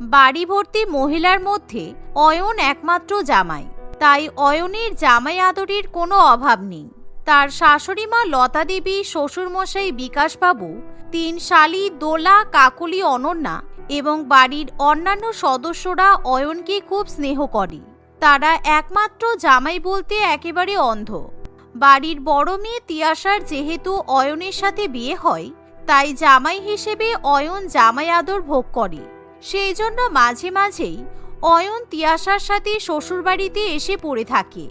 বাড়ি ভর্তি মহিলার মধ্যে অয়ন একমাত্র জামাই। তাই অয়নের জামাই আদরের কোনো অভাব নেই। তার শাশুড়ি মা লতা দেবী, শ্বশুরমশাই বিকাশবাবু, তিন শালি দোলা, কাকলি অনন্যা এবং বাড়ির অন্যান্য সদস্যরা অয়নকে খুব স্নেহ করে। তারা একমাত্র জামাই বলতে একেবারে অন্ধ। বাড়ির বড় মেয়ে তিয়াশার যেহেতু অয়নের সাথে বিয়ে হয়, তাই জামাই হিসেবে অয়ন জামাই আদর ভোগ করে। সেই জন্য মাঝে মাঝেই অয়ন তিয়াশার সাথে শ্বশুরবাড়িতে এসে পড়ে থাকে।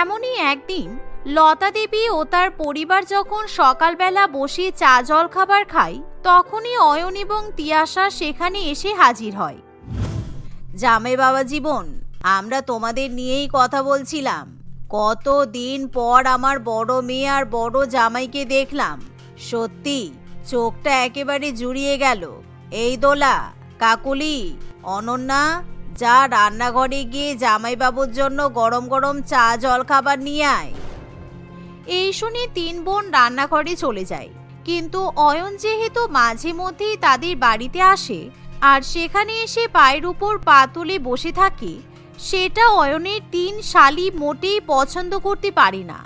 এমনই একদিন লতা দেবী ও তার পরিবার যখন সকালবেলা বসে চা জল খাবার খায়, তখনই অয়ন এবং তিয়াশা সেখানে এসে হাজির হয়। জামাই বাবা জীবন, আমরা তোমাদের নিয়েই কথা বলছিলাম। কত দিন পর আমার বড় মেয়ে আর বড় জামাইকে দেখলাম। সত্যি, চোখটা একেবারে জুড়িয়ে গেল। এই দোলা কাকুলি, অনন্যা, যা রান্নাঘরে গিয়ে জামাইবাবুর জন্য গরম গরম চা জল খাবার নিয়ে আয়। এই শুনে তিন বোন রান্নাঘরে চলে যায়। কিন্তু অয়ন যেহেতু মাঝে মধ্যেই তাদের বাড়িতে আসে, আর সেখানে এসে পায়ের উপর পা তুলে বসে থাকে, সেটা অয়নের তিন শালি মোটেই পছন্দ করতে পারে না।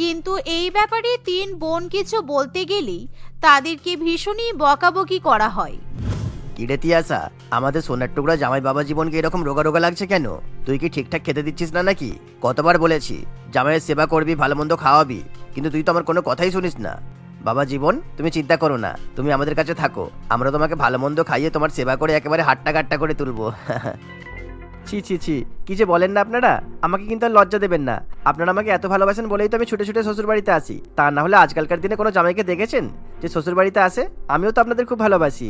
কিন্তু এই ব্যাপারে তিন বোন কিছু বলতে গেলেই তাদেরকে ভীষণই বকাবকি করা হয়। কিরে তিয়াসা আমাদের সোনার টুকরা জামাই বাবা জীবনকে এরকম রোগা রোগা লাগছে কেন? তুই কি ঠিকঠাক খেতে দিচ্ছিস না নাকি? কতবার বলেছি, জামাইয়ের সেবা করবি, ভালো মন্দ খাওয়াবি, কিন্তু তুই তো আমার কোনো কথাই শুনিস না। বাবা জীবন, তুমি চিন্তা করো না, তুমি আমাদের কাছে থাকো, আমরা তোমাকে ভালো মন্দ খাইয়ে তোমার সেবা করে একেবারে হাট্টা কাট্টা করে তুলবো। ছি ছি ছি, কি যে বলেন না আপনারা, আমাকে কিন্তু আর লজ্জা দেবেন না। আপনারা আমাকে এত ভালোবাসেন বলেই তো আমি ছুটে ছুটে শ্বশুর বাড়িতে আসি। তা না হলে আজকালকার দিনে কোনো জামাইকে দেখেছেন? যে শ্বশুর বাড়িতে আসে? আমিও তো আপনাদের খুব ভালোবাসি।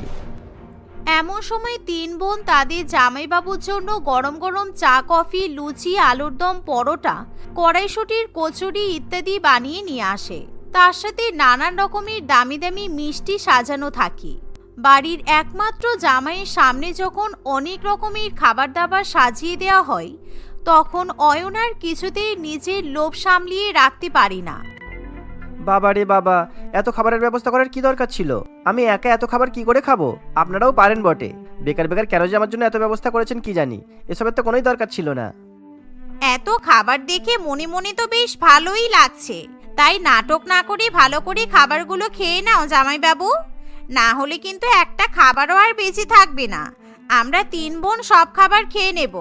এমন সময় তিন বোন তাদের জামাইবাবুর জন্য গরম গরম চা, কফি, লুচি, আলুর দম, পরোটা, কড়াইশুটির কচুরি ইত্যাদি বানিয়ে নিয়ে আসে। তার সাথে নানান রকমের দামি দামি মিষ্টি সাজানো থাকে। বাড়ির একমাত্র জামাইয়ের সামনে যখন অনেক রকমের খাবার দাবার সাজিয়ে দেওয়া হয়, তখন অয়নার কিছুতেই নিজের লোভ সামলিয়ে রাখতে পারি না। বাবা রে বাবা, এত খাবারের ব্যবস্থা করার কি দরকার ছিল? আমি একা এত খাবার কি করে খাব? আপনারাও পারেন বটে। বেকার বেকার কেন যে আমার জন্য এত ব্যবস্থা করেছেন কি জানি? এসবের তো কোনোই দরকার ছিল না। এত খাবার দেখে মনে মনে তো বেশ ভালোই লাগছে। তাই নাটক না করে ভালো করে খাবারগুলো খেয়ে নাও জামাইবাবু। না হলে কিন্তু একটা খাবারও আর বেঁচে থাকবে না। আমরা তিন বোন সব খাবার খেয়ে নেব।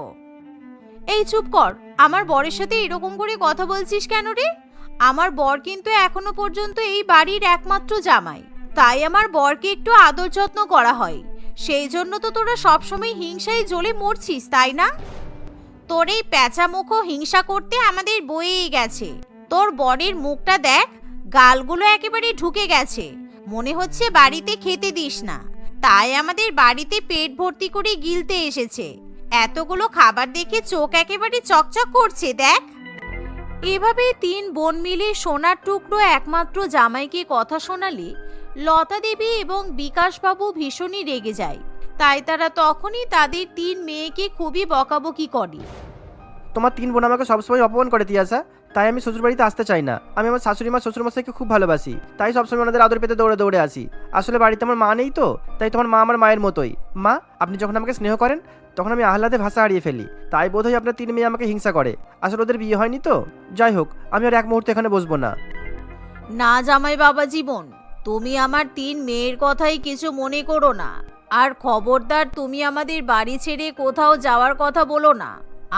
এই চুপ কর, আমার বরের সাথে এরকম করে কথা বলছিস কেন রে? আমার বর কিন্তু এখনও পর্যন্ত এই বাড়ির একমাত্র জামাই। তাই আমার বরকে একটু আদর যত্ন করা হয়। সেই জন্য তো তোরা সবসময় হিংসায় জ্বলে মরছিস, তাই না? তোর এই প্যাঁচা মুখো হিংসা করতে আমাদের বয়েই গেছে। তোর বরের মুখটা দেখ, গালগুলো একেবারে ঢুকে গেছে। মনে হচ্ছে বাড়িতে খেতে দিস না। তাই আমাদের বাড়িতে পেট ভর্তি করে গিলতে এসেছে। এতগুলো খাবার দেখে চোখ একেবারে চকচক করছে, দেখ। এভাবে তিন বোন মিলে সোনার টুকরো একমাত্র জামাইকে কথা শোনালে লতা দেবী এবং বিকাশবাবু ভীষণই রেগে যায়। তাই তারা তখনই তাদের তিন মেয়েকে খুবই বকাবকি করে। তোমার তিন বোন আমাকে সবসময় অপমান করে তিয়াসা। তাই আমি শ্বশুর বাড়িতে আসতে চাই না। আমি আমার শাশুড়ি মা শ্বশুর মশাইকে খুব ভালোবাসি। তাই সবসময় ওনাদের আদর পেতে দৌড়ে দৌড়ে আসি। আসলে বাড়িতে আমার মা নেই তো? তাই তোমার মা আমার মায়ের মতোই। মা, আপনি যখন আমাকে স্নেহ করেন তখন আমি আহ্লাদে ভাষা হারিয়ে ফেলি। তাই বোধহয় আপনার তিন মেয়ে আমাকে হিংসা করে। আসলে ওদের বিয়ে হয়নি তো? যাই হোক, আমি আর এক মুহূর্তে এখানে বসবো না। না জামাই বাবা জীবন, তুমি আমার তিন মেয়ের কথাই কিছু মনে করো না। আর খবরদার, তুমি আমাদের বাড়ি ছেড়ে কোথাও যাওয়ার কথা বলো না।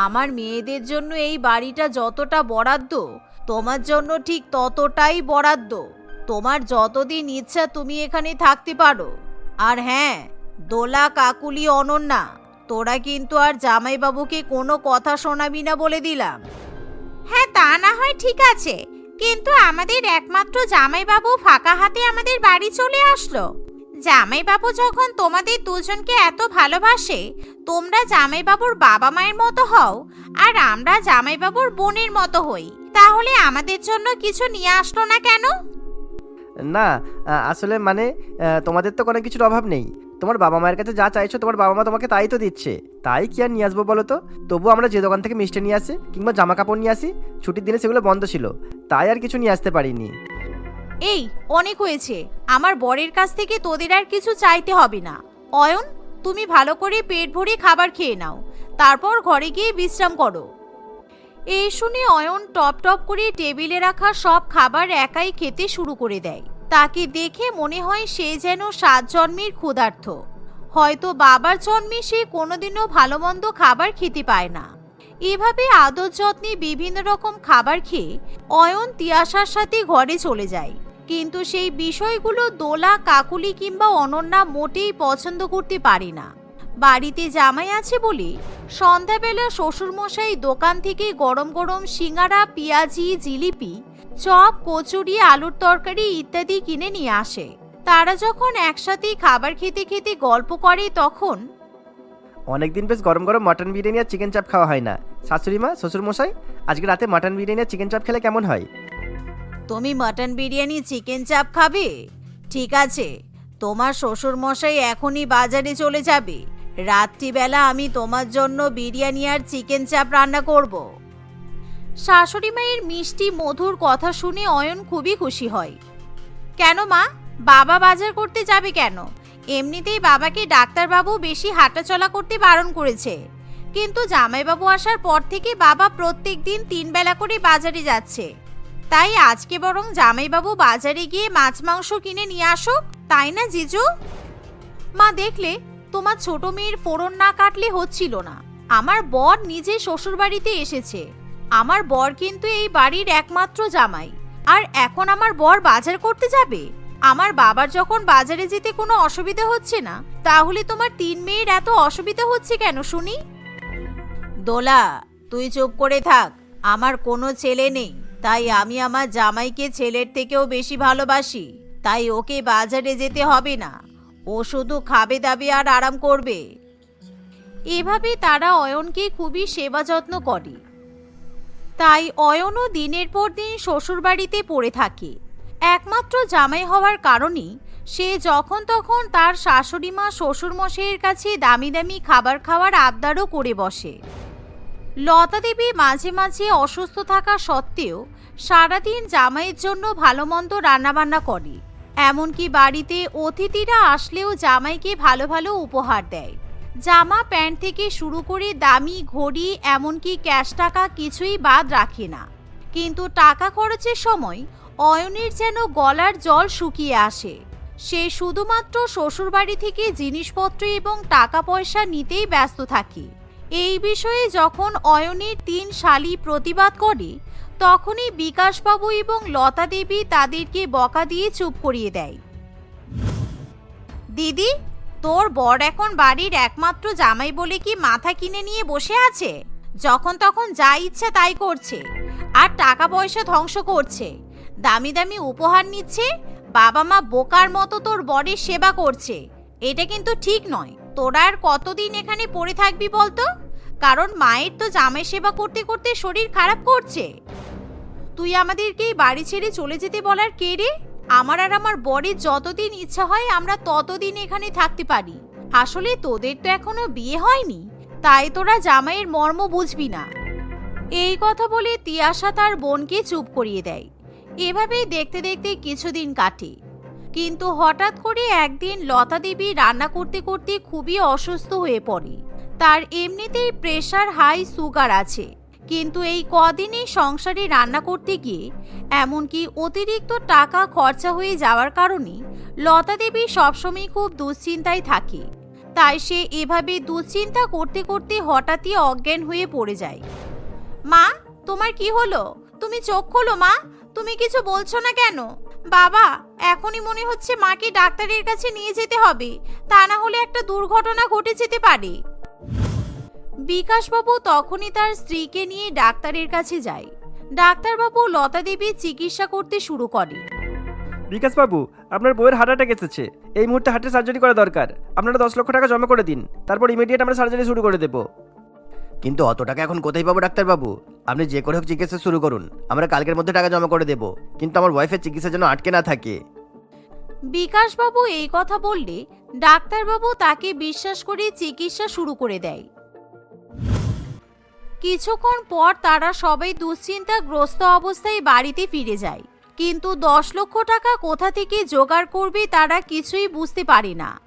আমার মেয়েদের জন্য এই বাড়িটা যতটা বরাদ্দ, তোমার জন্য ঠিক ততটাই বরাদ্দ। তোমার যতদিন ইচ্ছা তুমি এখানে থাকতে পারো। আর হ্যাঁ দোলা, কাকুলি, অনন্যা তোরা কিন্তু আর জামাইবাবুকে কোনো কথা শোনাবি না বলে দিলাম। হ্যাঁ তা না হয় ঠিক আছে। কিন্তু আমাদের একমাত্র জামাইবাবু ফাঁকা হাতে আমাদের বাড়ি চলে আসলো। জামাইবাবু যখন তোমাদের দুজনকে এত ভালোবাসে তোমরা জামাইবাবুর বাবা মায়ের মতো হও আর আমরা জামাইবাবুর বোনের মতো হই। তাহলে আমাদের জন্য কিছু নিয়ে আসলো না কেন? না আসলে মানে তোমাদের তো কোনো কিছুর অভাব নেই। তোমার বাবা মায়ের কাছে যা চাইছো, তোমার বাবা মা তোমাকে তাই তো দিচ্ছে। তাই কি আর নিয়ে আসব বলো তো? তবু আমরা যে দোকান থেকে মিষ্টি নিয়ে আসি, কিংবা জামা কাপড় নিয়ে আসি, ছুটির দিনে সেগুলো বন্ধ ছিল। তাই আর কিছু নিয়ে আসতে পারিনি। এই, অনেক হয়েছে। আমার বরের কাছ থেকে তোদের আর কিছু চাইতে হবে না। অয়ন, তুমি ভালো করে পেট ভরে খাবার খেয়ে নাও। তারপর ঘরে গিয়ে বিশ্রাম করো। এই শুনে অয়ন টপ টপ করে টেবিলে রাখা সব খাবার একাই খেতে শুরু করে দেয়। তাকে দেখে মনে হয় সে যেন সাত জন্মের ক্ষুধার্থ হয়তো বাবার জন্মে সে কোনোদিনও ভালো মন্দ খাবার খেতে পায় না। এভাবে আদর যত্নে বিভিন্ন রকম খাবার খেয়ে অয়ন তিয়াসার সাথে ঘরে চলে যায়। কিন্তু সেই বিষয়গুলো দোলা, কাকুলি কিংবা অনন্যা মোটেই পছন্দ করতে পারে না। বাড়িতে জামাই আছে বলে সন্ধ্যাবেলা শ্বশুরমশাই দোকান থেকে গরম গরম সিঙ্গারা, পেঁয়াজি, জিলিপি চপ কচুরি আলুর তরকারি ইত্যাদি কিনে নিয়ে আসে। তারা যখন একসাথে খাবার খেতে খেতে গল্প করে তখন অনেকদিন বেশ গরম গরম মাটন বিরিয়ানি আর চিকেন চাপ খাওয়া হয় না। শাশুড়ি মা শ্বশুর মশাই আজকে রাতে মাটন বিরিয়ানি আর চিকেন চাপ খেলে কেমন হয়? তুমি মাটন বিরিয়ানি চিকেন চাপ খাবে? ঠিক আছে। তোমার শ্বশুর মশাই এখনই বাজারে চলে যাবে। রাত্রিবেলা আমি তোমার জন্য বিরিয়ানি আর চিকেন চাপ রান্না করব। শাশুড়ি মায়ের মিষ্টি, মধুর কথা শুনে অয়ন খুবই খুশি হয়। কেন মা? বাবা বাজার করতে যাবে কেন? এমনিতেই বাবাকে ডাক্তারবাবু বেশি হাঁটাচলা করতে বারণ করেছে। কিন্তু জামাইবাবু আসার পর থেকে বাবা প্রত্যেক দিন তিন বেলা করে বাজারে যাচ্ছে। তাই আজকে বরং জামাইবাবু বাজারে গিয়ে মাছ, মাংস কিনে নিয়ে আসুক, তাই না জিজু? মা, দেখলে? তোমার ছোট মেয়ের ফোড়ন না কাটলে হচ্ছিল না। আমার বর নিজে শ্বশুরবাড়িতে এসেছে। আমার বর কিন্তু এই বাড়ির একমাত্র জামাই। আর এখন আমার বর বাজার করতে যাবে? আমার বাবার যখন বাজারে যেতে কোনো অসুবিধা হচ্ছে না, তাহলে তোমার তিন মেয়ের এত অসুবিধা হচ্ছে কেন শুনি? দোলা, তুই চুপ করে থাক, আমার কোনো ছেলে নেই, তাই আমি আমার জামাইকে ছেলের থেকেও বেশি ভালোবাসি, তাই ওকে বাজারে যেতে হবে না, ও শুধু খাবে দাবে আর আরাম করবে। এভাবে তারা অয়নকে খুবই সেবা যত্ন করে। তাই অয়নও দিনের পর দিন শ্বশুরবাড়িতে পড়ে থাকে। একমাত্র জামাই হওয়ার কারণেই সে যখন তখন তার শাশুড়িমা শ্বশুরমশাইয়ের কাছে দামি দামি খাবার খাওয়ার আবদারও করে বসে। লতা দেবী মাঝে মাঝে অসুস্থ থাকা সত্ত্বেও সারাদিন জামাইয়ের জন্য ভালো মন্দ রান্নাবান্না করে। এমনকি বাড়িতে অতিথিরা আসলেও জামাইকে ভালো ভালো উপহার দেয়। জামা প্যান্ট থেকে শুরু করে দামি ঘড়ি, এমনকি ক্যাশ টাকা কিছুই বাদ রাখে না। কিন্তু টাকা খরচের সময় অয়নের যেন গলার জল শুকিয়ে আসে। সে শুধুমাত্র শ্বশুরবাড়ি থেকে জিনিসপত্র এবং টাকা পয়সা নিতেই ব্যস্ত থাকে। এই বিষয়ে যখন অয়নের তিন শালি প্রতিবাদ করে, তখনই বিকাশবাবু এবং লতা দেবী তাদেরকে বকা দিয়ে চুপ করিয়ে দেয়। দিদি তোর বর এখন বাড়ির একমাত্র জামাই বলে কি মাথা কিনে নিয়ে বসে আছে? যখন তখন যা ইচ্ছা তাই করছে। আর টাকা পয়সা ধ্বংস করছে। দামি দামি উপহার নিচ্ছে। বাবা মা বোকার মতো তোর বরের সেবা করছে। এটা কিন্তু ঠিক নয়। তোরা আর কতদিন এখানে পড়ে থাকবি বলতো? কারণ মায়ের তো জামাই সেবা করতে করতে শরীর খারাপ করছে। তুই আমাদেরকে এই বাড়ি ছেড়ে চলে যেতে বলার কে রে? আমার আর আমার বরের যতদিন ইচ্ছা হয় আমরা ততদিন এখানে থাকতে পারি। আসলে তোদের তো এখনও বিয়ে হয়নি, তাই তোরা জামাইয়ের মর্ম বুঝবি না। এই কথা বলে তিয়াশা তার বোনকে চুপ করিয়ে দেয়। এভাবেই দেখতে দেখতে কিছুদিন কাটে। কিন্তু হঠাৎ করে একদিন লতা দেবী রান্না করতে করতে খুবই অসুস্থ হয়ে পড়ে। তার এমনিতেই প্রেশার হাই সুগার আছে। কিন্তু এই কদিনে সংসারে রান্না করতে গিয়ে এমনকি অতিরিক্ত টাকা খরচা হয়ে যাওয়ার কারণে লতা দেবী সবসময় খুব দুশ্চিন্তায় থাকে। তাই সে এভাবে দুশ্চিন্তা করতে করতে হঠাৎই অজ্ঞান হয়ে পড়ে যায়। মা, তোমার কি হলো? তুমি চোখ খোলো, মা। তুমি কিছু বলছো না কেন? বাবা, এখনই মনে হচ্ছে মাকে ডাক্তারের কাছে নিয়ে যেতে হবে। তা না হলে একটা দুর্ঘটনা ঘটে যেতে পারে। বিকাশবাবু তখনই তার স্ত্রীকে নিয়ে ডাক্তারের কাছে যায়। ডাক্তারবাবু লতা দেবী চিকিৎসা করতে শুরু করে বিকাশবাবু আপনার বউয়ের হার্ট অ্যাটাক এসেছে। এই মুহূর্তে হার্টের সার্জারি করা দরকার। আপনারা দশ লক্ষ টাকা জমা করে দিন। তারপর ইমিডিয়েট আমরা সার্জারি শুরু করে দেবো। কিন্তু অত টাকা এখন কোথায় পাবো ডাক্তারবাবু? আপনি যে করে হোক চিকিৎসা শুরু করুন। আমরা কালকের মধ্যে টাকা জমা করে দেবো। কিন্তু আমার ওয়াইফের চিকিৎসা যেন আটকে না থাকে। বিকাশবাবু এই কথা বললে ডাক্তারবাবু তাকে বিশ্বাস করে চিকিৎসা শুরু করে দেয়। কিছুক্ষণ পর তারা সবাই দুশ্চিন্তাগ্রস্ত অবস্থায় বাড়িতে ফিরে যায়। কিন্তু দশ লক্ষ টাকা কোথা থেকে জোগাড় করবে তারা কিছুই বুঝতে পারে না।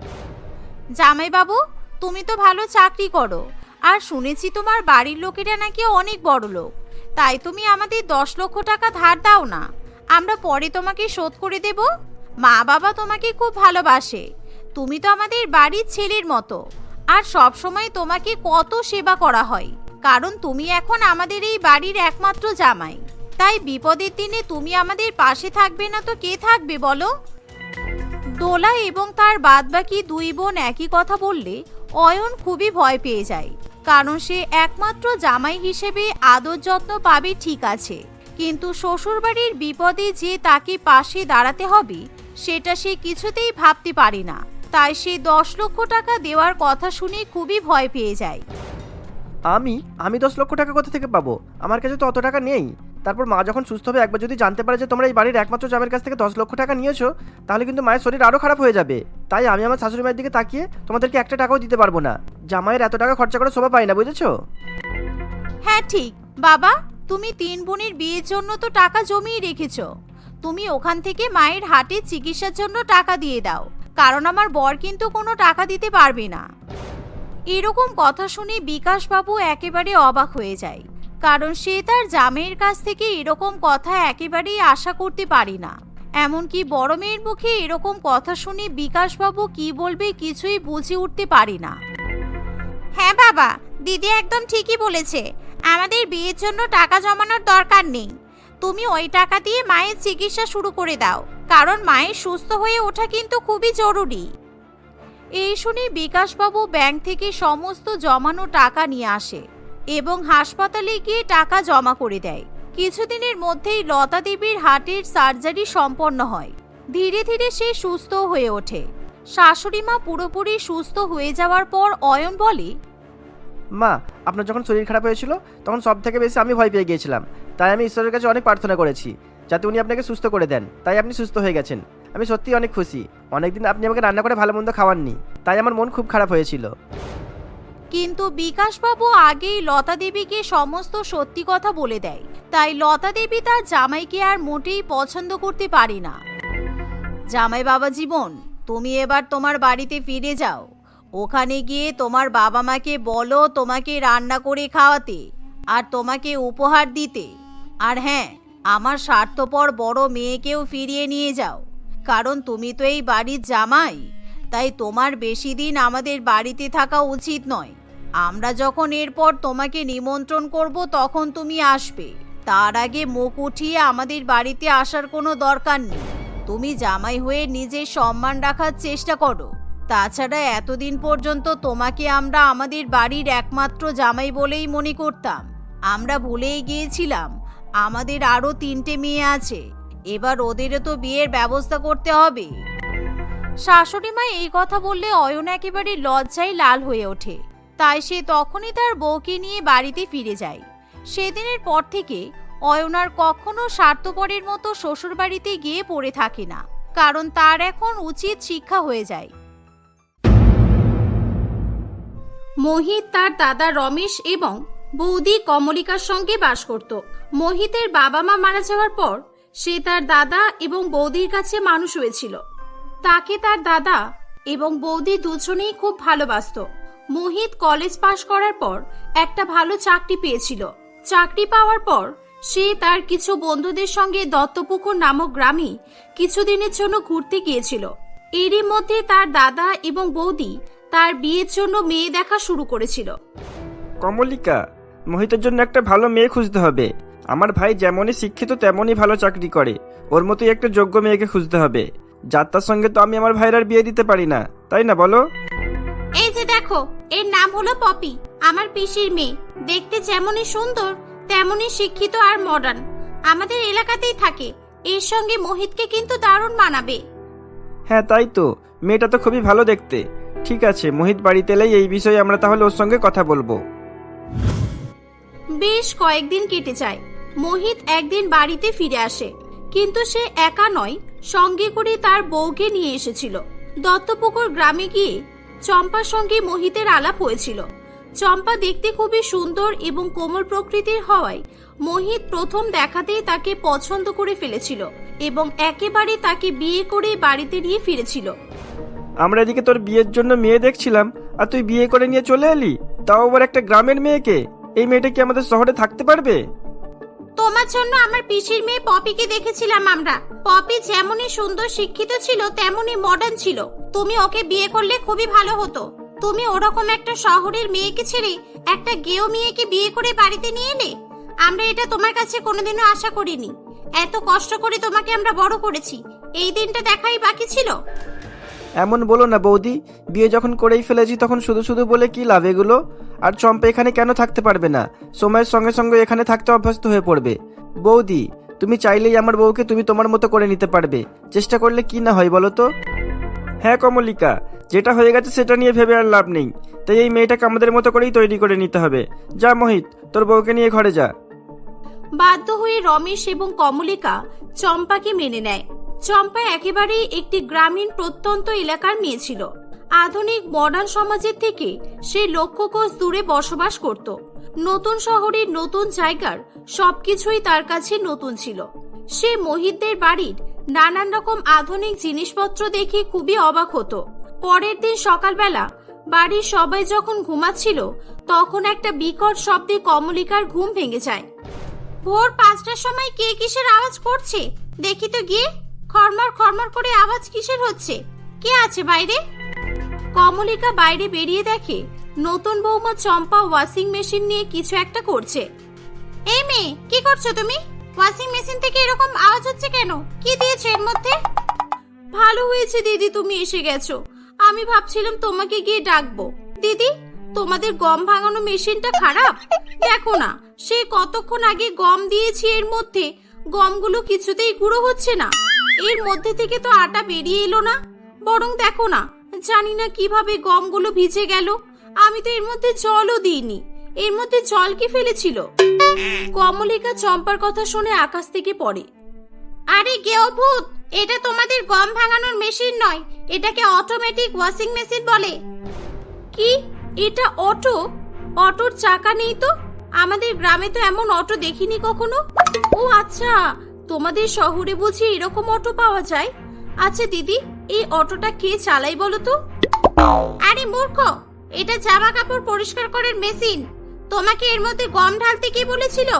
জামাইবাবু, তুমি তো ভালো চাকরি করো। আর শুনেছি তোমার বাড়ির লোকেরা নাকি অনেক বড় লোক। তাই তুমি আমাদের দশ লক্ষ টাকা ধার দাও না। আমরা পরে তোমাকে শোধ করে দেব। মা বাবা তোমাকে খুব ভালোবাসে। তুমি তো আমাদের বাড়ির ছেলের মতো। আর সব সময় তোমাকে কত সেবা করা হয়। কারণ তুমি এখন আমাদের এই বাড়ির একমাত্র জামাই। তাই বিপদের দিনে তুমি আমাদের পাশে থাকবে না তো কে থাকবে বলো? দোলা এবং তার বাদবাকি দুই বোন একই কথা বললে অয়ন খুবই ভয় পেয়ে যায়। কারণ সে একমাত্র জামাই হিসেবে আদর যত্ন পাবে ঠিক আছে। কিন্তু শ্বশুরবাড়ির বিপদে যে তাকে পাশে দাঁড়াতে হবে, সেটা সে কিছুতেই ভাবতে পারে না। তাই সে দশ লক্ষ টাকা দেওয়ার কথা শুনে খুবই ভয় পেয়ে যায়। আমি? আমি দশ লক্ষ টাকা কোথা থেকে পাবো? আমার কাছে তো অত টাকা নেই। তারপর মা যখন সুস্থ হবে একবার যদি জানতে পারে যে তোমরা এই বাড়ির একমাত্র জামের কাছ থেকে দশ লক্ষ টাকা নিয়েছো তাহলে কিন্তু মায়ের শরীর আরও খারাপ হয়ে যাবে। তাই আমি আমার শাশুড়ি মায়ের দিকে তাকিয়ে তোমাদেরকে একটা টাকাও দিতে পারব না। জামাইয়ের এত টাকা খরচা করে শোভা পাই না বুঝেছ? হ্যাঁ ঠিক। বাবা তুমি তিন বোনের বিয়ের জন্য তো টাকা জমিয়ে রেখেছো। তুমি ওখান থেকে মায়ের হাটে চিকিৎসার জন্য টাকা দিয়ে দাও। কারণ আমার বর কিন্তু কোনো টাকা দিতে পারবে না। এরকম কথা শুনে বিকাশবাবু একেবারে অবাক হয়ে যায়, কারণ সে তার জামের কাছ থেকে এরকম কথা একেবারেই আশা করতে পারি না। এমনকি বড় মেয়ের মুখে এরকম কথা শুনে বিকাশবাবু কি বলবে কিছুই বুঝে উঠতে পারি না। হ্যাঁ বাবা, দিদি একদম ঠিকই বলেছে। আমাদের বিয়ের জন্য টাকা জমানোর দরকার নেই। তুমি ওই টাকা দিয়ে মায়ের চিকিৎসা শুরু করে দাও, কারণ মায়ের সুস্থ হয়ে ওঠা কিন্তু খুবই জরুরি। এই শুনে বিকাশবাবু ব্যাংক থেকে সমস্ত জমানো টাকা নিয়ে আসে এবং হাসপাতালে গিয়ে টাকা জমা করে দেয়। কিছুদিনের মধ্যেই লতা দেবীর হার্টের সার্জারি সম্পন্ন হয়। ধীরে ধীরে সে সুস্থ হয়ে ওঠে। শাশুড়ি মা পুরোপুরি সুস্থ হয়ে যাওয়ার পর অয়ন বলে, মা, আপনার যখন শরীর খারাপ হয়েছিল, তখন সব থেকে বেশি আমি ভয় পেয়ে গিয়েছিলাম। তাই আমি ঈশ্বরের কাছে অনেক প্রার্থনা করেছি, যাতে উনি আপনাকে সুস্থ করে দেন। তাই আপনি সুস্থ হয়ে গেছেন। আমি সত্যিই অনেক খুশি। অনেকদিন আপনি আমাকে রান্না করে ভালো মন্দ খাওয়াননি। তাই আমার মন খুব খারাপ হয়েছিল। কিন্তু বিকাশবাবু আগেই লতা দেবীকে সমস্ত সত্যি কথা বলে দেয়। তাই লতা দেবী তার জামাইকে আর মোটেই পছন্দ করতে পারি না। জামাই বাবা জীবন, তুমি এবার তোমার বাড়িতে ফিরে যাও। ওখানে গিয়ে তোমার বাবা মাকে বলো তোমাকে রান্না করে খাওয়াতে, আর তোমাকে উপহার দিতে। আর হ্যাঁ আমার স্বার্থপর বড় মেয়েকেও ফিরিয়ে নিয়ে যাও। কারণ তুমি তো এই বাড়ির জামাই, তাই তোমার বেশি দিন আমাদের বাড়িতে থাকা উচিত নয়। আমরা যখন এরপর তোমাকে নিমন্ত্রণ করব, তখন তুমি আসবে। তার আগে মুখ উঠিয়ে আমাদের বাড়িতে আসার কোনো দরকার নেই। তুমি জামাই হয়ে নিজের সম্মান রাখার চেষ্টা করো। তাছাড়া এতদিন পর্যন্ত তোমাকে আমরা আমাদের বাড়ির একমাত্র জামাই বলেই মনে করতাম। আমরা ভুলেই গিয়েছিলাম। আমাদের আরও তিনটে মেয়ে আছে। এবার ওদেরও তো বিয়ের ব্যবস্থা করতে হবে। শাশুড়ি মা এই কথা বললে অয়ন একেবারে লজ্জায় লাল হয়ে ওঠে। তাই সে তখনই তার বউকে নিয়ে বাড়িতে ফিরে যায়। সেদিনের পর থেকে অয়ন আর কখনো স্বার্থপরের মতো শ্বশুরবাড়িতে গিয়ে পড়ে থাকে না, কারণ তার এখন উচিত শিক্ষা হয়ে যায়। মোহিত তার দাদা রমেশ এবং বৌদি কমলিকার সঙ্গে বাস করত। মোহিতের বাবা মা মারা যাওয়ার পর সে তার দাদা এবং বৌদির কাছে মানুষ হয়েছিল। তাকে তার দাদা এবং বৌদি দুজনেই খুব ভালোবাসতো। মোহিত কলেজ পাশ করার পর একটা ভালো চাকরি পেয়েছিল। চাকরি পাওয়ার পর সে তার কিছু বন্ধুদের সঙ্গে দত্তপুকুর নামক গ্রামে কিছুদিনের জন্য ঘুরতে গিয়েছিল। এরই মধ্যে তার দাদা এবং বৌদি তার বিয়ের জন্য মেয়ে দেখা শুরু করেছিল। কমলিকা মোহিতের জন্য একটা ভালো মেয়ে খুঁজতে হবে। আমার ভাই যেমনই শিক্ষিত তেমনই ভালো চাকরি করে। ওর মতোই একটা যোগ্য মেয়েকে খুঁজতে হবে। যার তার সঙ্গে তো আমি আমার ভাইয়ের আর বিয়ে দিতে পারি না তাই না বলো? এই যে দেখো এর নাম হলো পপি আমার পিসির মেয়ে। দেখতে যেমনই সুন্দর তেমনই শিক্ষিত আর মডার্ন আমাদের এলাকাতেই থাকে এর সঙ্গে মোহিতকে কিন্তু দারুণ মানাবে। হ্যাঁ তাই তো। মেয়েটা তো খুবই ভালো দেখতে। ঠিক আছে মোহিত বাড়িতে এলেই এই বিষয়ে আমরা তাহলে ওর সঙ্গে কথা বলব। বেশ কয়েকদিন কেটে যায়। মোহিত একদিন বাড়িতে ফিরে আসে। কিন্তু সে একা নয়, সঙ্গে করে তার বউকে নিয়ে এসেছিল। দত্তপুকুর গ্রামে গিয়ে চম্পার সঙ্গে মোহিতের আলাপ হয়েছিল। চম্পা দেখতে খুবই সুন্দর এবং কোমল প্রকৃতির হওয়ায় মোহিত প্রথম দেখাতেই তাকে পছন্দ করে ফেলেছিল এবং একেবারে তাকে বিয়ে করে বাড়িতে নিয়ে ফিরেছিল। আমরা এদিকে তোর বিয়ের জন্য মেয়ে দেখছিলাম, আর তুই বিয়ে করে নিয়ে চলে এলি? তাও আবার একটা গ্রামের মেয়েকে। এই মেয়েটা কি আমাদের শহরে থাকতে পারবে? তোমার জন্য আমার পিসির মেয়ে পপিকে দেখেছিলাম আমরা। পপি যেমনই সুন্দর শিক্ষিত ছিল, তেমনই মডার্ন ছিল। তুমি ওকে বিয়ে করলে খুবই ভালো হতো। তুমি ওরকম একটা শহরের মেয়েকে ছেড়ে একটা গেও মেয়েকে বিয়ে করে বাড়িতে নিয়ে এলে? আমরা এটা তোমার কাছে কোনোদিনও আশা করিনি। এত কষ্ট করে তোমাকে আমরা বড় করেছি। এই দিনটা দেখাই বাকি ছিল। এমন বলো না বৌদি, বিয়ে যখন করেই ফেলেছি তখন শুধু শুধু বলে কি লাভ এগুলো? আর চম্পা এখানে কেন থাকতে পারবে না? সময়ের সঙ্গে সঙ্গে এখানে থাকতে অভ্যস্ত হয়ে পড়বে। বৌদি, তুমি চাইলেই আমার বউকে তুমি তোমার মতো করে নিতে পারবে। চেষ্টা করলে কি না হয় বলো তো? হ্যাঁ কমলিকা, যেটা হয়ে গেছে সেটা নিয়ে ভেবে আর লাভ নেই। তাই এই মেয়েটাকে আমাদের মতো করেই তৈরি করে নিতে হবে। যা মোহিত, তোর বউকে নিয়ে ঘরে যা। বাধ্য হয়ে রমেশ এবং কমলিকা চম্পাকে মেনে নেয়। চম্পা একেবারেই একটি গ্রামীণ প্রত্যন্ত এলাকার মেয়ে ছিল। আধুনিক মডার্ন সমাজের থেকে সে লক্ষ কোষ দূরে বসবাস করত। নতুন শহরের নতুন জায়গার সবকিছুই তার কাছে নতুন ছিল। সে মহিতদের বাড়ির নানান রকম আধুনিক জিনিসপত্র দেখে খুবই অবাক হতো। পরের দিন সকালবেলা বাড়ির সবাই যখন ঘুমাচ্ছিল, তখন একটা বিকট শব্দে কমলিকার ঘুম ভেঙে যায়। ভোর পাঁচটার সময় কে কিসের আওয়াজ করছে? দেখি তো গিয়ে। খরমর খরমর করে আওয়াজ কিসের হচ্ছে? কে আছে বাইরে? কমলিকা বাইরে বেরিয়ে দেখে নতুন বৌমা চম্পা ওয়াশিং মেশিন নিয়ে কিছু একটা করছে। এই মেয়ে, কি করছ তুমি? ওয়াশিং মেশিন থেকে এরকম আওয়াজ হচ্ছে কেন? কি দিয়েছ এর মধ্যে? ভালো হয়েছে দিদি, তুমি এসে গেছো। আমি ভাবছিলাম তোমাকে গিয়ে ডাকবো। দিদি, তোমাদের গম ভাঙানো মেশিনটা খারাপ? দেখো না, সে কতক্ষণ আগে গম দিয়েছি এর মধ্যে। গমগুলো কিছুতেই গুঁড়ো হচ্ছে না। এর মধ্যে থেকে তো আটা বেরিয়ে এলো না। বরং দেখো না, জানি না কীভাবে গমগুলো ভিজে গেল। আমি তো এর মধ্যে জলও দিইনি। এর মধ্যে জল কি ফেলেছিল? কমলিকা চম্পার কথা শুনে আকাশ থেকে পড়ে। আরে গেও ভূত এটা তোমাদের গম ভাঙানোর মেশিন নয়, এটাকে অটোমেটিক ওয়াশিং মেশিন বলে। কি? এটা অটো? অটোর চাকা নেই তো? আমাদের গ্রামে তো এমন অটো দেখিনি কখনো? ও আচ্ছা তোমাদের শহরে বুঝি এরকম অটো পাওয়া যায়? আচ্ছা দিদি, এই অটোটা কে চালাই বলো তো? আরে মূর্খ, এটা জামা কাপড় পরিষ্কার করার মেশিন। তোমাকে এর মধ্যে গম ঢালতে কে বলেছিল?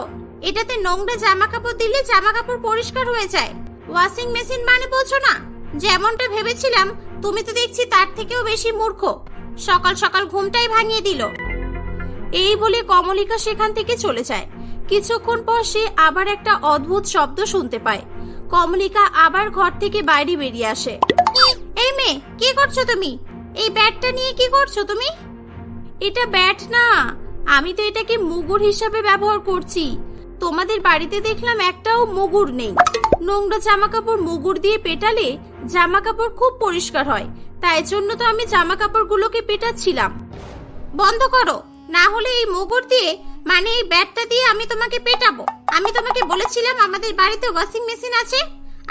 এটাতে নোংরা জামা কাপড় দিলে জামা কাপড় পরিষ্কার হয়ে যায়। ওয়াশিং মেশিন মানে বোঝো না। যেমনটা ভেবেছিলাম, তুমি তো দেখছি তার থেকেও বেশি মূর্খ। সকাল সকাল ঘুমটাই ভাঙিয়ে দিল। এই বলে কমলিকা সেখান থেকে চলে যায়। কিছুক্ষণ পর সে আবার একটা অদ্ভুত শব্দ শুনতে পায়। কমলিকা আবার ঘর থেকে বাইরে বেরিয়ে আসে। এই মেয়ে, কি করছ তুমি? এই ব্যাটটা নিয়ে কি করছ তুমি? এটা ব্যাট না। আমি তো এটাকে মুগুর হিসাবে ব্যবহার করছি। তোমাদের বাড়িতে দেখলাম একটাও মুগুর নেই। নোংরা জামা কাপড় মুগুর দিয়ে পেটালে জামা কাপড় খুব পরিষ্কার হয়। তাই জন্য তো আমি জামা কাপড়গুলোকে পেটাচ্ছিলাম। বন্ধ করো, না হলে এই মুগুর দিয়ে মানে এই ব্যাটটা দিয়ে আমি তোমাকে পেটাবো। আমি তোমাকে বলেছিলাম আমাদের বাড়িতে ওয়াশিং মেশিন আছে।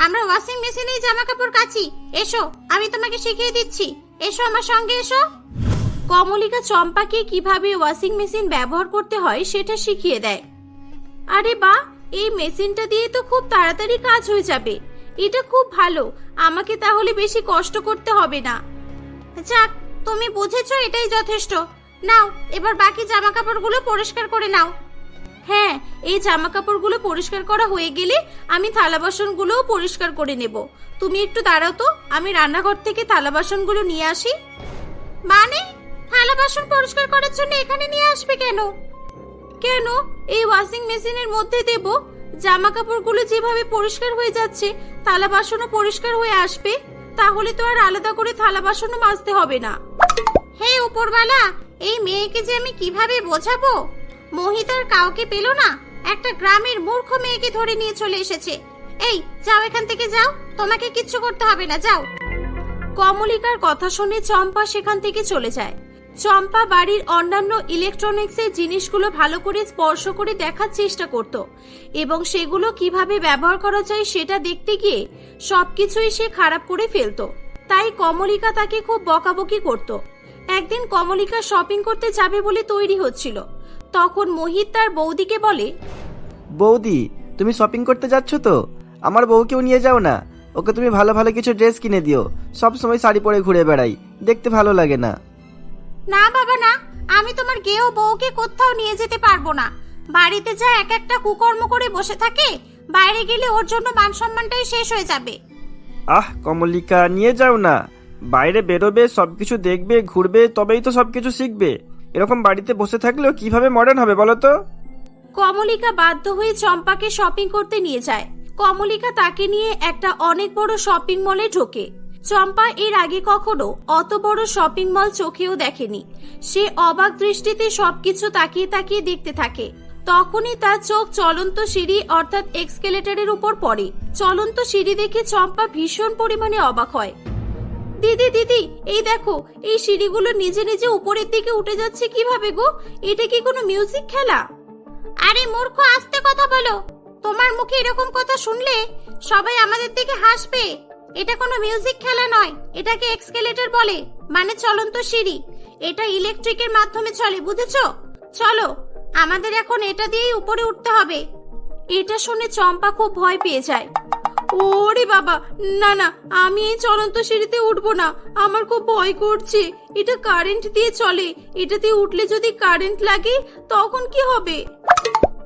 আমরা ওয়াশিং মেশিনেই জামা কাপড় কাচি। এসো, আমি তোমাকে শিখিয়ে দিচ্ছি। এসো আমার সঙ্গে, এসো। কমলিকা চম্পাকে কীভাবে ওয়াশিং মেশিন ব্যবহার করতে হয় সেটা শিখিয়ে দেয়। আরে বা, এই মেশিনটা দিয়ে তো খুব তাড়াতাড়ি কাজ হয়ে যাবে। এটা খুব ভালো। আমাকে তাহলে বেশি কষ্ট করতে হবে না। যাক, তুমি বুঝেছ এটাই যথেষ্ট। নাও, এবার বাকি জামা কাপড়গুলো পরিষ্কার করে নাও। হ্যাঁ এই জামা কাপড়গুলো পরিষ্কার করা হয়ে গেলে আমি থালা বাসনগুলোও পরিষ্কার করে নেব। তুমি একটু দাঁড়াও তো, আমি রান্নাঘর থেকে থালা বাসনগুলো নিয়ে আসি। মানে? থালা বাসন পরিষ্কার করার জন্য এখানে নিয়ে আসবে কেন? কেন? এই ওয়াশিং মেশিনের মধ্যে দেব। জামা কাপড়গুলো যেভাবে পরিষ্কার হয়ে যাচ্ছে থালা বাসনও পরিষ্কার হয়ে আসবে। তাহলে তো আর আলাদা করে থালা বাসনও মাজতে হবে না। হে উপরওয়ালা এই মেয়েকে যে আমি কীভাবে বোঝাবো? মোহিতার কাউকে পেল না? একটা গ্রামের মূর্খ মেয়েকে ধরে নিয়ে চলে এসেছে। এই, যাও এখান থেকে যাও। তোমাকে কিচ্ছু করতে হবে না, যাও। কমলিকার কথা শুনে চম্পা সেখান থেকে চলে যায়। চম্পা বাড়ির অন্যান্য ইলেকট্রনিক্সের জিনিসগুলো ভালো করে স্পর্শ করে দেখার চেষ্টা করত এবং সেগুলো কীভাবে ব্যবহার করা যায় সেটা দেখতে গিয়ে সবকিছুই সে খারাপ করে ফেলতো। তাই কমলিকা তাকে খুব বকাবকি করত। একদিন কমলিকা শপিং করতে যাবে বলে তৈরি হচ্ছিল। তখন মোহিত তার বৌদিকে বলে বৌদি তুমি শপিং করতে যাচ্ছ তো? আমার বউকেও নিয়ে যাও না। ওকে তুমি ভালো ভালো কিছু ড্রেস কিনে দিও। সব সময় শাড়ি পরে ঘুরে বেড়াই। দেখতে ভালো লাগে না। না বাবা না। আমি তোমার গেও বউকে কোথাও নিয়ে যেতে পারব না। বাড়িতে যা এক একটা কুকর্ম করে বসে থাকে বাইরে গেলে ওর জন্য মান সম্মানটাই শেষ হয়ে যাবে। আহ কমলিকা নিয়ে যাও না। বাইরে বেরোবে, সবকিছু দেখবে, ঘুরবে, তবেই তো সবকিছু শিখবে। এরকম বাড়িতে বসে থাকলেও কীভাবে মডার্ন হবে বলো তো? কমলিকা বাধ্য হয়ে চম্পাকে শপিং করতে নিয়ে যায়। কমলিকা তাকে নিয়ে একটা অনেক বড় শপিং মলে ঢোকে। চম্পা এর আগে কখনো অত বড় শপিং মল চোখেও দেখেনি। সে অবাক দৃষ্টিতে সবকিছু তাকিয়ে তাকিয়ে দেখতে থাকে। তখনই তার চোখ চলন্ত সিঁড়ি, অর্থাৎ এক্সকেলেটরের উপর পড়ে। চলন্ত সিঁড়ি দেখে চম্পা ভীষণ পরিমাণে অবাক হয়। দিদি দিদি, এই দেখো, এই সিঁড়িগুলো নিজে নিজে উপরের দিকে উঠে যাচ্ছে কীভাবে গো? এটা কি কোনো মিউজিক খেলা? আরে মূর্খ, আস্তে কথা বলো। তোমার মুখে এরকম কথা শুনলে সবাই আমাদের দিকে হাসবে। এটা কোনো মিউজিক খেলা নয়, এটাকে এক্সকেলেটর বলে। মানে চলন্ত সিঁড়ি। এটা ইলেকট্রিকের মাধ্যমে চলে, বুঝেছ? চলো, আমাদের এখন এটা দিয়েই উপরে উঠতে হবে। এটা শুনে চম্পা খুব ভয় পেয়ে যায়। ওরে বাবা, না না, আমি এই চলন্ত সিঁড়িতে উঠবো না। আমার খুব ভয় করছে। এটা কারেন্ট দিয়ে চলে। এটাতে উঠলে যদি কারেন্ট লাগে, তখন কি হবে?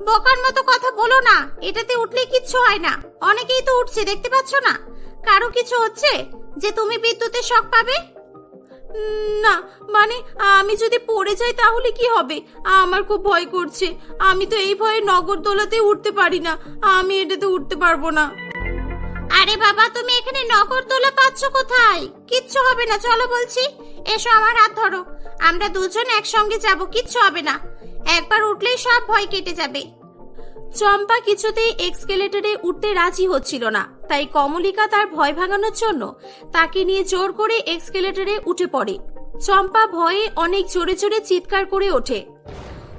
বোকার মতো কথা বলো না। এটাতে উঠলে কিচ্ছু হয় না। অনেকেই তো উঠছে, দেখতে পাচ্ছ না? কারও কিছু হচ্ছে যে তুমি বিদ্যুতের শখ পাবে? না মানে আমি যদি পড়ে যাই তাহলে কি হবে? আমার খুব ভয় করছে। আমি তো এই ভয়ে নগরদোলাতে উঠতে পারি না। আমি এটাতে উঠতে পারব না। আরে বাবা, তুমি এখানে নগরদোলা পাচ্ছ কোথায়? কিচ্ছু হবে না, চলো বলছি। এসো আমার হাত ধরো। আমরা দুজন একসঙ্গে যাব, কিচ্ছু হবে না। একবার উঠলেই সব ভয় কেটে যাবে। চম্পা কিছুতেই এক্সকেলেটরে উঠতে রাজি হচ্ছিল না। তাই কমলিকা তার ভয় ভাঙানোর জন্য তাকে নিয়ে জোর করে এক্সকেলেটরে উঠে পড়ে। চম্পা ভয়ে অনেক জোরে জোরে চিৎকার করে ওঠে।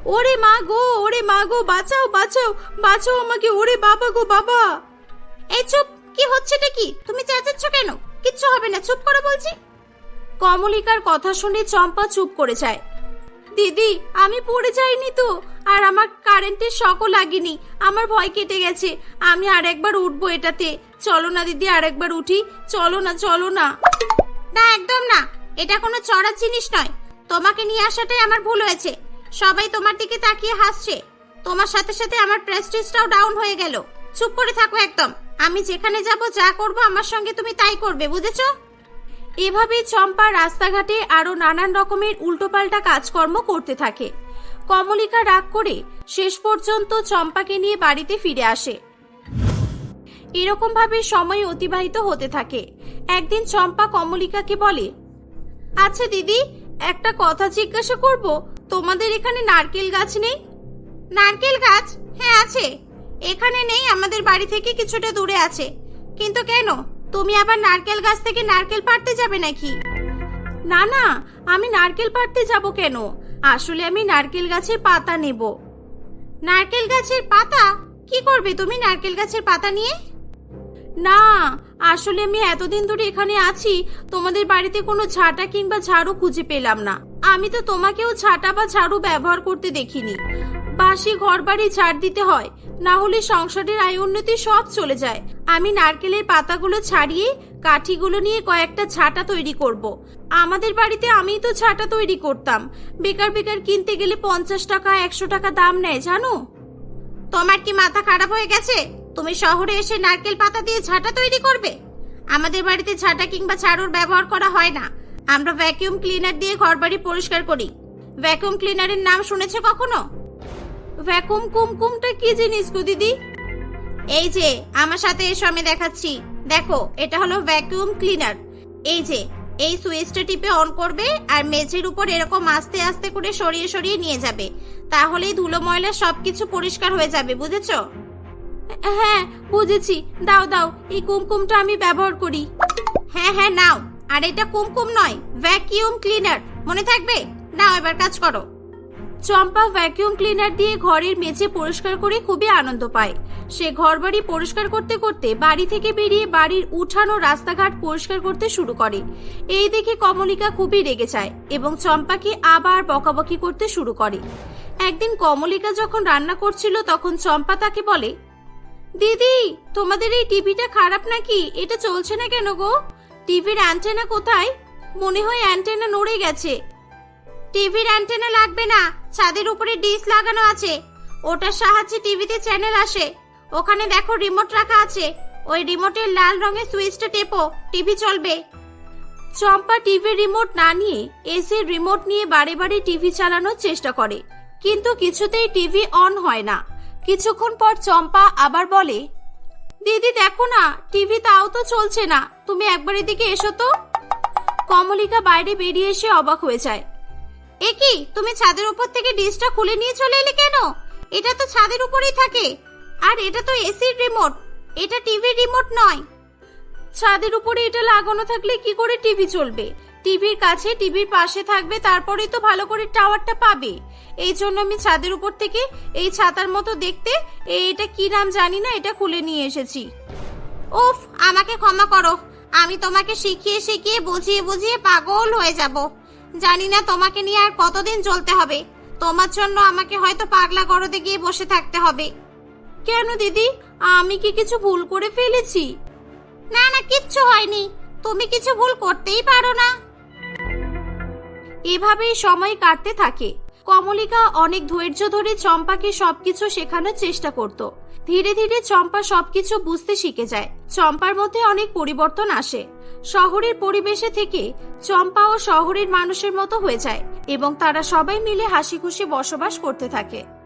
ওরে মা গো, ওরে মা গো, বাঁচাও বাঁচাও বাঁচাও আমাকে, ওরে বাবা গো, বাবা। এই চুপ কি হচ্ছেটা কি? তুমি চেঁচাচ্ছ কেন? কিচ্ছু হবে না, চুপ করো বলছি। কমলিকার কথা শুনে চম্পা চুপ করে যায়। দিদি, আমি পড়ে যাইনি তো, আর আমার কারেন্টের শকও লাগেনি, আমার ভয় কেটে গেছে, আমি আর একবার উঠবো এটাতে। চলো না দিদি আর একবার উঠি, চলো না চলো না। না, একদম না, এটা কোনো চড়ার জিনিস নয়। তোমাকে নিয়ে আসাটাই আমার ভুল হয়েছে। সবাই তোমার দিকে তাকিয়ে হাসছে। তোমার সাথে সাথে আমার প্রেস্টিজটাও ডাউন হয়ে গেল। চুপ করে থাকো একদম। আমি যেখানে যাব, যা করব, আমার সঙ্গে তুমি তাই করবে, বুঝেছ? এভাবেই চম্পা রাস্তাঘাটে আরও নানান রকমের উল্টোপাল্টা কাজকর্ম করতে থাকে। কমলিকা রাগ করে শেষ পর্যন্ত চম্পাকে নিয়ে বাড়িতে ফিরে আসে। এরকম ভাবে সময় অতিবাহিত হতে থাকে। একদিন চম্পা কমলিকাকে বলে আচ্ছা দিদি, একটা কথা জিজ্ঞাসা করব। তোমাদের এখানে নারকেল গাছ নেই? নারকেল গাছ? হ্যাঁ আছে। এখানে নেই আমাদের বাড়ি থেকে কিছুটা দূরে আছে। কিন্তু কেন? তুমি আবার নারকেল গাছ থেকে নারকেল পাড়তে যাবে নাকি? না না, আমি নারকেল পাড়তে যাব কেন? আসলে আমি নারকেল গাছের পাতা নেব। নারকেল গাছের পাতা? কি করবে তুমি নারকেল গাছের পাতা নিয়ে? না, আসলে আমি এতদিন ধরে এখানে আছি, তোমাদের বাড়িতে কোনো ঝাঁটা কিংবা ঝাড়ু খুঁজে পেলাম না। আমি তো তোমাকেও ঝাঁটা বা ঝাড়ু ব্যবহার করতে দেখিনি। বাসি ঘর বাড়ি ঝাড় দিতে হয়, না হলে সংসারের আয় উন্নতি সব চলে যায়। আমি নারকেলের পাতাগুলো ছাড়িয়ে কাঠিগুলো নিয়ে কয়েকটা ছাটা তৈরি করব। আমাদের বাড়িতে আমিই তো ছাটা তৈরি করতাম। বেকার বেকার কিনতে গেলে পঞ্চাশ টাকা, একশো টাকা দাম নেয়, জানো? তোমার কি মাথা খারাপ হয়ে গেছে? তুমি শহরে এসে নারকেল পাতা দিয়ে ছাটা তৈরি করবে? আমাদের বাড়িতে ছাটা কিংবা ঝাড়ুর ব্যবহার করা হয় না। আমরা ভ্যাকিউম ক্লিনার দিয়ে ঘরবাড়ি পরিষ্কার করি। ভ্যাকুয়াম ক্লিনারের নাম শুনেছো কখনো? ভ্যাকুম কুমকুমটা কি জিনিস গো দিদি? এই যে, আমার সাথে এসো, আমি দেখাচ্ছি। দেখো, এটা হলো ভ্যাকুয়াম ক্লিনার। এই যে, এই সুইচটা টিপে অন করবে আর মেঝের উপর এরকম আস্তে আস্তে করে সরিয়ে সরিয়ে নিয়ে যাবে। তাহলেই ধুলো ময়লা সবকিছু পরিষ্কার হয়ে যাবে, বুঝেছ? হ্যাঁ বুঝেছি। দাও দাও, এই কুমকুমটা আমি ব্যবহার করি। হ্যাঁ হ্যাঁ নাও। আর এটা কুমকুম নয় ভ্যাকিউম ক্লিনার। মনে থাকবে? নাও, এবার কাজ করো। চম্পা ভ্যাকিউম ক্লিনার দিয়ে ঘরের মেঝে পরিষ্কার করে খুবই আনন্দ পায়। সে ঘরবাড়ি পরিষ্কার করতে করতে বাড়ি থেকে বেরিয়ে বাড়ির উঠান রাস্তাঘাট পরিষ্কার করতে শুরু করে। এই দেখে কমলিকা খুবই রেগে যায় এবং চম্পাকে আবার বকাবকি করতে শুরু করে। একদিন কমলিকা যখন রান্না করছিল তখন চম্পা তাকে বলে, দিদি, তোমাদের এই টিভিটা খারাপ নাকি? এটা চলছে না কেন গো? টিভির অ্যান্টেনা কোথায়? মনে হয় অ্যান্টেনা নড়ে গেছে। টিভির অ্যান্টেনা লাগবে না। ছাদের উপরে ডিশ লাগানো আছে। ওটার সাহায্যে টিভিতে চ্যানেল আসে। ওখানে দেখো রিমোট রাখা আছে। ওই রিমোটের লাল রঙের সুইচটা টেপো। টিভি চলবে। চম্পা টিভির রিমোট না নিয়ে এসির রিমোট নিয়ে বারে বারে টিভি চালানোর চেষ্টা করে। কিন্তু কিছুতেই টিভি অন হয় না। কিছুক্ষণ পর চম্পা আবার বলে, দিদি, দেখো না, টিভি তাও তো চলছে না। তুমি একবার এদিকে এসো তো। কমলিকা বাইরে বেরিয়ে এসে অবাক হয়ে যায়। এ কি, তুমি ছাদের উপর থেকে ডিশটা খুলে নিয়ে চলে এলে কেন? এটা তো ছাদের উপরেই থাকে। আর এটা তো এসির রিমোট এটা টিভির রিমোট নয়। ছাদের উপরে এটা লাগানো থাকলে কি করে টিভি চলবে? টিভির কাছে টিভির পাশে থাকবে, তারপরেই তো ভালো করে টাওয়ারটা পাবে। এই জন্য আমি ছাদের উপর থেকে এই ছাতার মতো দেখতে এটা কি নাম জানি না, এটা খুলে নিয়ে এসেছি। ওফ আমাকে ক্ষমা করো। আমি তোমাকে শিখিয়ে শিখিয়ে, বুঝিয়ে বুঝিয়ে পাগল হয়ে যাব। জানি না তোমাকে নিয়ে আর কতদিন চলতে হবে। তোমার জন্য আমাকে হয়তো পাগলা গরদে গিয়ে বসে থাকতে হবে। কেন দিদি? আমি কি কিছু ভুল করে ফেলেছি? না না, কিচ্ছু হয়নি। তুমি কিছু ভুল করতেই পারো না। এভাবেই সময় কাটতে থাকে। কমলিকা অনেক ধৈর্য ধরে চম্পাকে সবকিছু শেখানোর চেষ্টা করত। ধীরে ধীরে চম্পা সবকিছু বুঝতে শিখে যায়। চম্পার মধ্যে অনেক পরিবর্তন আসে। শহরের পরিবেশে থেকে চম্পা ও শহরের মানুষের মতো হয়ে যায় এবং তারা সবাই মিলে হাসি খুশি বসবাস করতে থাকে।